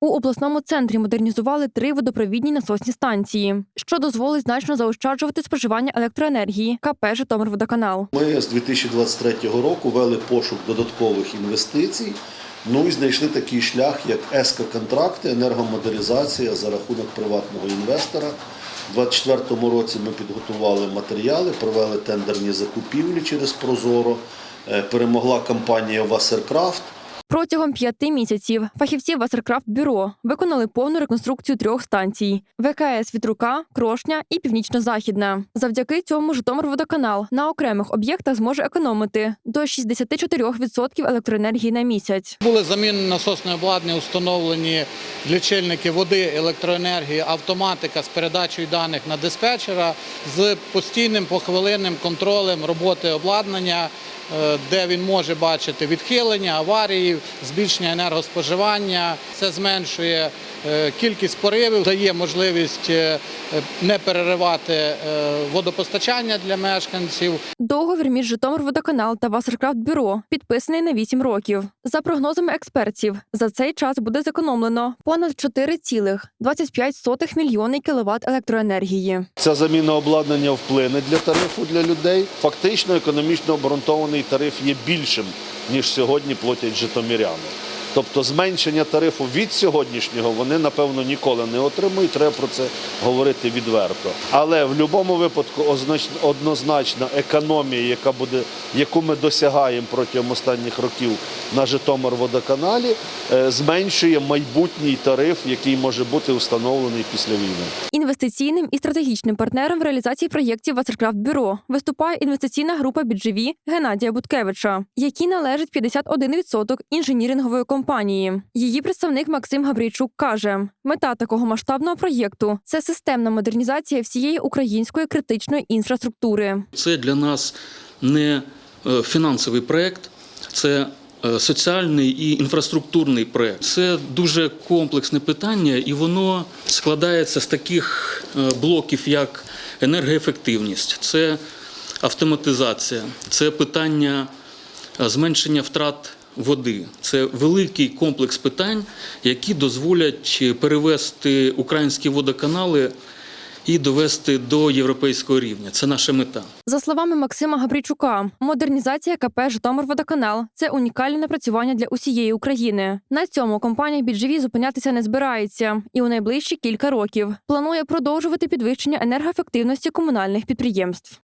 У обласному центрі модернізували три водопровідні насосні станції, що дозволить значно заощаджувати споживання електроенергії КП «Житомирводоканал». Ми з 2023 року вели пошук додаткових інвестицій. Ну і знайшли такий шлях, як ЕСКО-контракти, енергомодернізація за рахунок приватного інвестора. У 2024 році ми підготували матеріали, провели тендерні закупівлі через Прозоро. Е, Перемогла компанія Васеркрафт. Протягом п'яти місяців фахівці Васеркрафт Бюро виконали повну реконструкцію трьох станцій: ВКС Вітрука, Крошня і Північно-Західна. Завдяки цьому Житомирводоканал на окремих об'єктах зможе економити до 64% електроенергії на місяць. Були замінені насосне обладнання, установлені лічильники води, електроенергії, автоматика з передачею даних на диспетчера з постійним похвилинним контролем роботи обладнання, де він може бачити відхилення, аварії, збільшення енергоспоживання. Це зменшує е, кількість поривів, дає можливість е, е, не переривати е, водопостачання для мешканців. Договір між Житомирводоканал та Васеркрафтбюро підписаний на 8 років. За прогнозами експертів, за цей час буде зекономлено понад 4,25 мільйони кіловат електроенергії. Ця заміна обладнання вплине для тарифу для людей. Фактично, економічно обґрунтований тариф є більшим, ніж сьогодні платять житомиряни. Тобто зменшення тарифу від сьогоднішнього вони, напевно, ніколи не отримують. Треба про це говорити відверто. Але в будь-якому випадку означ- однозначна економія, яка буде, яку ми досягаємо протягом останніх років на Житомир-водоканалі, е, зменшує майбутній тариф, який може бути встановлений після війни. Інвестиційним і стратегічним партнером в реалізації проєктів Васеркрафт Бюро виступає інвестиційна група «Біджеві» Геннадія Буткевича, якій належить 51% інженірингової компанії. Її представник Максим Габрійчук каже: мета такого масштабного проєкту це системна модернізація всієї української критичної інфраструктури. Це для нас не е, фінансовий проєкт, це е, соціальний і інфраструктурний проєкт. Це дуже комплексне питання, і воно складається з таких е, блоків, як енергоефективність, це автоматизація, це питання зменшення втрат води. Це великий комплекс питань, які дозволять перевести українські водоканали і довести до європейського рівня. Це наша мета. За словами Максима Габрійчука, модернізація КП «Житомирводоканал» – це унікальне напрацювання для усієї України. На цьому компанія «Біджеві» зупинятися не збирається і у найближчі кілька років планує продовжувати підвищення енергоефективності комунальних підприємств.